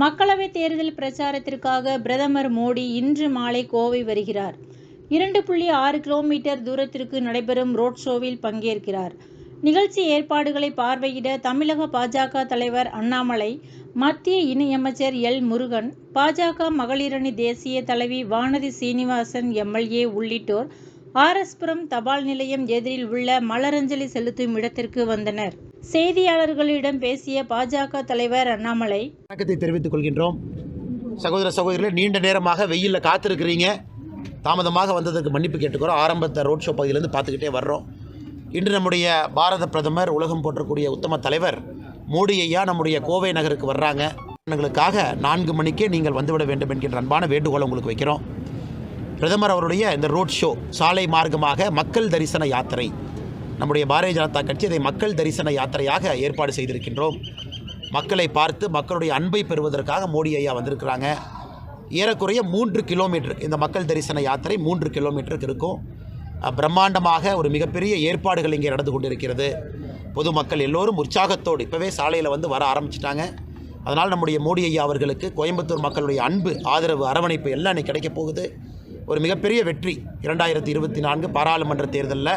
மக்களவைத் தேர்தல் பிரச்சாரத்திற்காக பிரதமர் மோடி இன்று மாலை கோவை வருகிறார். இரண்டு புள்ளி ஆறு கிலோமீட்டர் தூரத்திற்கு நடைபெறும் ரோட் ஷோவில் பங்கேற்கிறார். நிகழ்ச்சி ஏற்பாடுகளை பார்வையிட தமிழக பாஜக தலைவர் அண்ணாமலை, மத்திய இணையமைச்சர் எல். முருகன், பாஜக மகளிரணி தேசிய தலைவி வானதி சீனிவாசன் எம்எல்ஏ உள்ளிட்டோர் ஆர்எஸ்புரம் தபால் நிலையம் எதிரில் உள்ள மலரஞ்சலி செலுத்தும் இடத்திற்கு வந்தனர். செய்தியாளர்களிடம் பேசிய பாஜக தலைவர் அண்ணாமலை, வணக்கத்தை தெரிவித்துக் கொள்கின்றோம். சகோதர சகோதரிகளே நீண்ட நேரமாக வெயிலில் காத்திருக்கிறீங்க. தாமதமாக வந்ததற்கு மன்னிப்பு கேட்டுக்கிறோம். ஆரம்பத்தை ரோட் ஷோ பகுதியிலேருந்து பார்த்துக்கிட்டே வர்றோம். இன்று நம்முடைய பாரத பிரதமர் உலகம் போற்றக்கூடிய உத்தம தலைவர் மோடி ஐயா நம்முடைய கோவை நகருக்கு வர்றாங்க. எங்களுக்காக நான்கு மணிக்கே நீங்கள் வந்துவிட வேண்டும் என்கின்ற அன்பான வேண்டுகோளை உங்களுக்கு வைக்கிறோம். பிரதமர் அவருடைய இந்த ரோட் ஷோ சாலை மார்க்கமாக மக்கள் தரிசன யாத்திரை. நம்முடைய பாரதிய ஜனதா கட்சி இதை மக்கள் தரிசன யாத்திரையாக ஏற்பாடு செய்திருக்கின்றோம். மக்களை பார்த்து மக்களுடைய அன்பை பெறுவதற்காக மோடி ஐயா வந்திருக்கிறாங்க. ஏறக்குறைய மூன்று கிலோமீட்டர் இந்த மக்கள் தரிசன யாத்திரை மூன்று கிலோமீட்டருக்கு இருக்கும். பிரம்மாண்டமாக ஒரு மிகப்பெரிய ஏற்பாடுகள் இங்கே நடந்து கொண்டிருக்கிறது. பொதுமக்கள் எல்லோரும் உற்சாகத்தோடு இப்போவே சாலையில் வந்து வர ஆரம்பிச்சிட்டாங்க. அதனால் நம்முடைய மோடி ஐயா அவர்களுக்கு கோயம்புத்தூர் மக்களுடைய அன்பு ஆதரவு அரவணைப்பு எல்லாம் இன்னைக்கு கிடைக்க போகுது. ஒரு மிகப்பெரிய வெற்றி இரண்டாயிரத்தி இருபத்தி நான்கு பாராளுமன்ற தேர்தலில்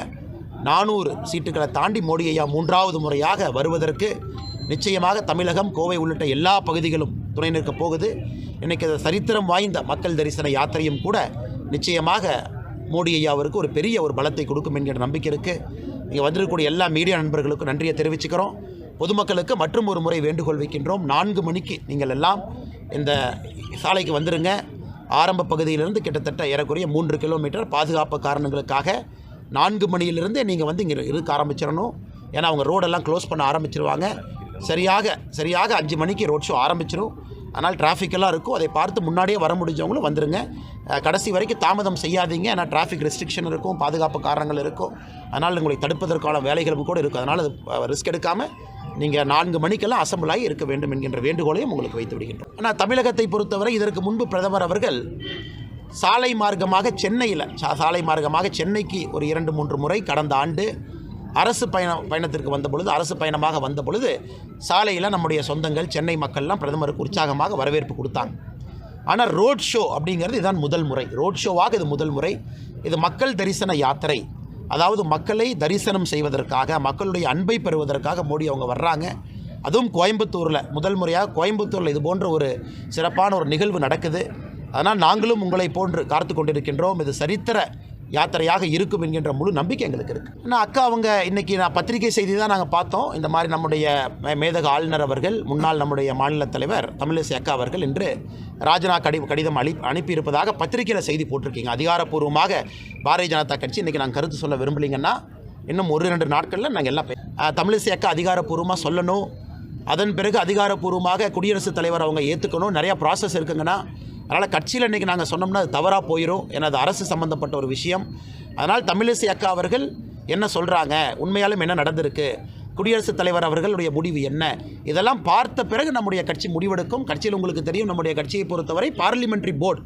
நானூறு சீட்டுகளை தாண்டி மோடி ஐயா மூன்றாவது முறையாக வருவதற்கு நிச்சயமாக தமிழகம் கோவை உள்ளிட்ட எல்லா பகுதிகளும் துணை நிற்கப் போகுது. இன்றைக்கி அது சரித்திரம் வாய்ந்த மக்கள் தரிசன யாத்திரையும் கூட நிச்சயமாக மோடி ஐயாவிற்கு ஒரு பெரிய ஒரு பலத்தை கொடுக்கும் என்கிற நம்பிக்கை இருக்குது இங்கே வந்திருக்கக்கூடிய எல்லா மீடியா நண்பர்களுக்கும் நன்றியை தெரிவிச்சுக்கிறோம். பொதுமக்களுக்கு மற்றும் ஒரு முறை வேண்டுகோள் வைக்கின்றோம். நான்கு மணிக்கு நீங்கள் எல்லாம் இந்த சாலைக்கு வந்துருங்க. ஆரம்ப பகுதியிலிருந்து கிட்டத்தட்ட ஏறக்குறைய மூன்று கிலோமீட்டர் பாதுகாப்பு காரணங்களுக்காக நான்கு மணியிலிருந்தே நீங்கள் வந்து இங்கே இருக்க ஆரம்பிச்சிடணும். ஏன்னா அவங்க ரோடெல்லாம் க்ளோஸ் பண்ண ஆரம்பிச்சிருவாங்க. சரியாக சரியாக அஞ்சு மணிக்கு ரோட் ஷோ ஆரம்பிச்சிடும் அதனால் டிராஃபிக்கெல்லாம் இருக்கும். அதை பார்த்து முன்னாடியே வர முடிஞ்சவங்களும் வந்துடுங்க கடைசி வரைக்கும் தாமதம் செய்யாதீங்க. ஏன்னா டிராஃபிக் ரெஸ்ட்ரிக்ஷன் இருக்கும் பாதுகாப்பு காரணங்கள் இருக்கும். அதனால் உங்களை தடுப்பதற்கான வேலைகளும் கூட இருக்கும். அதனால் அது ரிஸ்க் எடுக்காமல் நீங்கள் நான்கு மணிக்கெல்லாம் அசம்பிளாகி இருக்க வேண்டும் என்கின்ற வேண்டுகோளையும் உங்களுக்கு வைத்து விடுகின்றோம். ஆனால் தமிழகத்தை பொறுத்தவரை இதற்கு முன்பு பிரதமர் அவர்கள் சாலை மார்க்கமாக சென்னையில் சா- சாலை மார்க்கமாக சென்னைக்கு ஒரு இரண்டு மூன்று முறை கடந்த ஆண்டு அரசு பயணம் பயணத்திற்கு வந்த பொழுது அரசு பயணமாக வந்த பொழுது சாலையில் நம்முடைய சொந்தங்கள் சென்னை மக்கள்லாம் பிரதமருக்கு உற்சாகமாக வரவேற்பு கொடுத்தாங்க. ஆனால் ரோட் ஷோ அப்படிங்கிறது இதுதான் முதல் முறை. ரோட் ஷோவாக இது முதல் முறை. இது மக்கள் தரிசன யாத்திரை. அதாவது மக்களை தரிசனம் செய்வதற்காக மக்களுடைய அன்பை பெறுவதற்காக மோடி அவங்க வர்றாங்க. அதுவும் கோயம்புத்தூரில். முதல் முறையாக கோயம்புத்தூரில் இது போன்ற ஒரு சிறப்பான ஒரு நிகழ்வு நடக்குது. அதனால் நாங்களும் உங்களை போன்று காத்து கொண்டிருக்கின்றோம். இது சரித்திர யாத்திரையாக இருக்கும் என்கின்ற முழு நம்பிக்கை எங்களுக்கு இருக்குது ஆனால் அக்கா அவங்க இன்றைக்கி நான் பத்திரிகை செய்தி தான் நாங்கள் பார்த்தோம். இந்த மாதிரி நம்முடைய மேதக ஆளுநர் அவர்கள் முன்னாள் நம்முடைய மாநில தலைவர் தமிழிசை அக்கா அவர்கள் இன்று ராஜனா கடி கடிதம் அளி அனுப்பியிருப்பதாக பத்திரிகையில் செய்தி போட்டிருக்கீங்க. அதிகாரப்பூர்வமாக பாரதிய ஜனதா கட்சி இன்றைக்கி நாங்கள் கருத்து சொல்ல விரும்பலைங்கன்னா இன்னும் ஒரு ரெண்டு நாட்களில் நாங்கள் எல்லாம் தமிழிசை அக்கா அதிகாரப்பூர்வமாக சொல்லணும். அதன் பிறகு அதிகாரப்பூர்வமாக குடியரசுத் தலைவர் அவங்க ஏற்றுக்கணும் நிறையா ப்ராசஸ் இருக்குங்கண்ணா அதனால் கட்சியில் இன்றைக்கி நாங்கள் சொன்னோம்னா அது தவறாக போயிடும் ஏன்னா அது அரசு சம்மந்தப்பட்ட ஒரு விஷயம். அதனால் தமிழிசை அக்கா அவர்கள் என்ன சொல்கிறாங்க உண்மையாலும் என்ன நடந்திருக்கு? குடியரசுத் தலைவர் அவர்களுடைய முடிவு என்ன? இதெல்லாம் பார்த்த பிறகு நம்முடைய கட்சி முடிவெடுக்கும். கட்சியில் உங்களுக்கு தெரியும் நம்முடைய கட்சியை பொறுத்தவரை parliamentary board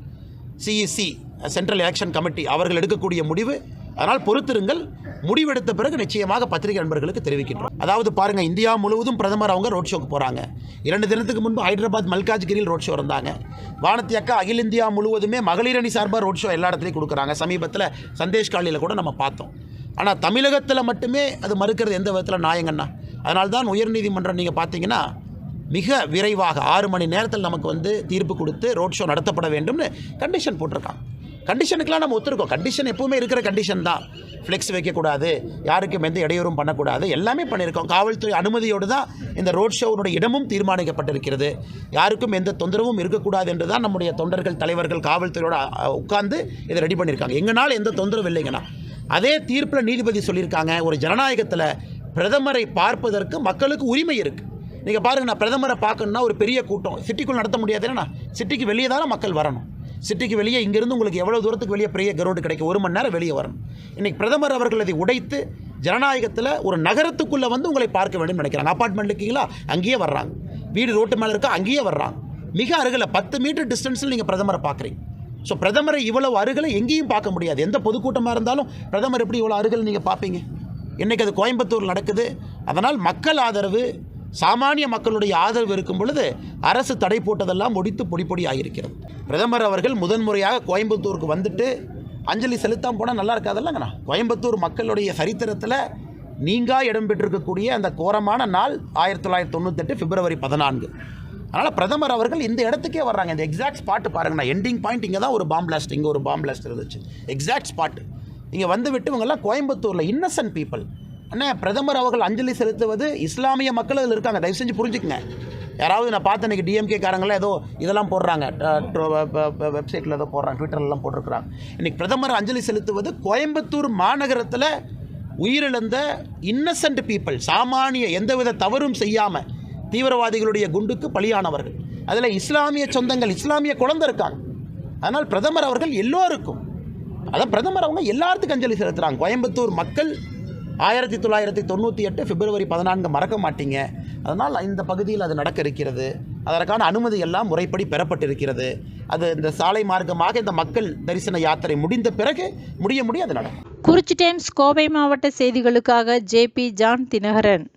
CEC central election committee அவர்கள் எடுக்கக்கூடிய முடிவு. அதனால் பொறுத்திருங்கள். முடிவெடுத்த பிறகு நிச்சயமாக பத்திரிகை நண்பர்களுக்கு தெரிவிக்கின்றோம். அதாவது பாருங்க இந்தியா முழுவதும் பிரதமர் அவங்க ரோட் ஷோக்கு போகிறாங்க இரண்டு தினத்துக்கு முன்பு ஹைதராபாத் மல்காஜ்கிரியில் ரோட் ஷோ இருந்தாங்க. வானத்தி அக்கா அகில இந்தியா முழுவதுமே மகளிர் அணி சார்பாக ரோட் ஷோ எல்லா இடத்துலையும் கொடுக்குறாங்க. சமீபத்தில் சந்தேஷ் காலியில் கூட நம்ம பார்த்தோம். ஆனால் தமிழகத்தில் மட்டுமே அது மறுக்கிறது எந்த விதத்தில் நியாயங்கண்ணா? அதனால தான் உயர்நீதிமன்றம் நீங்கள் பார்த்தீங்கன்னா மிக விரைவாக ஆறு மணி நேரத்தில் நமக்கு வந்து தீர்ப்பு கொடுத்து ரோட் ஷோ நடத்தப்பட வேண்டும்னு கண்டிஷன் போட்டிருக்கான் கண்டிஷனுக்கெலாம் நம்ம ஒத்துருக்கோம். கண்டிஷன் எப்பவுமே இருக்கிற கண்டிஷன் தான். ஃப்ளெக்ஸ் வைக்கக்கூடாது. யாருக்கும் எந்த இடையூறும் பண்ணக்கூடாது. எல்லாமே பண்ணியிருக்கோம். காவல்துறை அனுமதியோடு தான் இந்த ரோட் ஷோனுடைய இடமும் தீர்மானிக்கப்பட்டிருக்கிறது. யாருக்கும் எந்த தொந்தரவும் இருக்கக்கூடாது என்று தான் நம்முடைய தொண்டர்கள் தலைவர்கள் காவல்துறையோட உட்கார்ந்து இதை ரெடி பண்ணியிருக்காங்க. எங்கனால எந்த தொந்தரவும் இல்லைங்கண்ணா. அதே தீர்ப்பில் நீதிபதி சொல்லியிருக்காங்க. ஒரு ஜனநாயகத்தில் பிரதமரை பார்ப்பதற்கு மக்களுக்கு உரிமை இருக்குது நீங்கள் பாருங்க நான் பிரதமரை பார்க்கணுன்னா ஒரு பெரிய கூட்டம். சிட்டிக்குள் நடத்த முடியாதுன்னா சிட்டிக்கு வெளியே தானே மக்கள் வரணும். சிட்டிக்கு வெளியே இங்கேருந்து உங்களுக்கு எவ்வளோ தூரத்துக்கு வெளியே பெரிய கிரவுண்டு கிடைக்கும்? ஒரு மணி நேரம் வெளியே வரணும். இன்றைக்கி பிரதமர் அவர்கள் அதை உடைத்து ஜனநாயகத்தில் ஒரு நகரத்துக்குள்ளே வந்து உங்களை பார்க்க வேண்டும் நினைக்கிறாங்க. அப்பார்ட்மெண்ட் இருக்கீங்களா? அங்கேயே வர்றாங்க. வீடு ரோட்டு மேலே இருக்கா? அங்கேயே வர்றாங்க. மிக அருகில் பத்து மீட்டர் டிஸ்டன்ஸில் நீங்கள் பிரதமரை பார்க்குறீங்க. ஸோ பிரதமரை இவ்வளவு அருகில் எங்கேயும் பார்க்க முடியாது. எந்த பொதுக்கூட்டமாக இருந்தாலும் பிரதமர் எப்படி இவ்வளோ அருகில் நீங்கள் பார்ப்பீங்க? இன்றைக்கி அது கோயம்புத்தூர் நடக்குது. அதனால் மக்கள் ஆதரவு சாமானிய மக்களுடைய ஆதரவு இருக்கும் பொழுது அரசு தடை போட்டதெல்லாம் முடித்து பொடி பொடி ஆகியிருக்கிறது பிரதமர் அவர்கள் முதன்முறையாக கோயம்புத்தூருக்கு வந்துட்டு அஞ்சலி செலுத்தாமல் போனால் நல்லா இருக்காதல்லங்கண்ணா? கோயம்புத்தூர் மக்களுடைய சரித்திரத்தில் நீங்கா இடம் பெற்றிருக்கக்கூடிய அந்த கோரமான நாள் ஆயிரத்தி தொள்ளாயிரத்தி தொண்ணூத்தெட்டு பிப்ரவரி பதினான்கு. அதனால் பிரதமர் அவர்கள் இந்த இடத்துக்கே வர்றாங்க. இந்த எக்ஸாக்ட் ஸ்பாட்டு பாருங்கண்ணா. எண்டிங் பாயிண்ட் இங்கே தான் ஒரு பாம் பிளாஸ்ட் இங்கே ஒரு பாம் பிளாஸ்ட் இருந்துச்சு. எக்ஸாக்ட் ஸ்பாட்டு இங்கே வந்து விட்டு இவங்கெல்லாம் கோயம்புத்தூரில் இன்னசென்ட் பீப்புள் அண்ணா பிரதமர் அவர்கள் அஞ்சலி செலுத்துவது இஸ்லாமிய மக்கள் அதில் இருக்காங்க. தயவு செஞ்சு புரிஞ்சுக்குங்க. யாராவது நான் பார்த்த இன்னைக்கு டிஎம்கே காரங்களாம் ஏதோ இதெல்லாம் போடுறாங்க. வெப்சைட்டில் ஏதோ போடுறாங்க ட்விட்டர்லாம் போட்டிருக்கிறாங்க. இன்னைக்கு பிரதமர் அஞ்சலி செலுத்துவது கோயம்புத்தூர் மாநகரத்தில் உயிரிழந்த இன்னசென்ட் பீப்புள் சாமானிய எந்தவித தவறும் செய்யாமல் தீவிரவாதிகளுடைய குண்டுக்கு பலியானவர்கள். அதில் இஸ்லாமிய சொந்தங்கள் இஸ்லாமிய குழந்தை இருக்காங்க. அதனால் பிரதமர் அவர்கள் எல்லோருக்கும் அதான் பிரதமர் அவங்க எல்லாத்துக்கும் அஞ்சலி செலுத்துகிறாங்க கோயம்புத்தூர் மக்கள் ஆயிரத்தி தொள்ளாயிரத்தி தொண்ணூற்றி எட்டு பிப்ரவரி பதினான்கு மறக்க மாட்டீங்க. அதனால் இந்த பகுதியில் அது நடக்க இருக்கிறது. அதற்கான அனுமதி எல்லாம் முறைப்படி பெறப்பட்டிருக்கிறது. அது இந்த சாலை மார்க்கமாக இந்த மக்கள் தரிசன யாத்திரை முடிந்த பிறகு முடிய முடிய அது நடக்கும். குறிச்சி டைம்ஸ் கோவை மாவட்ட செய்திகளுக்காக ஜேபி ஜான் தினகரன்.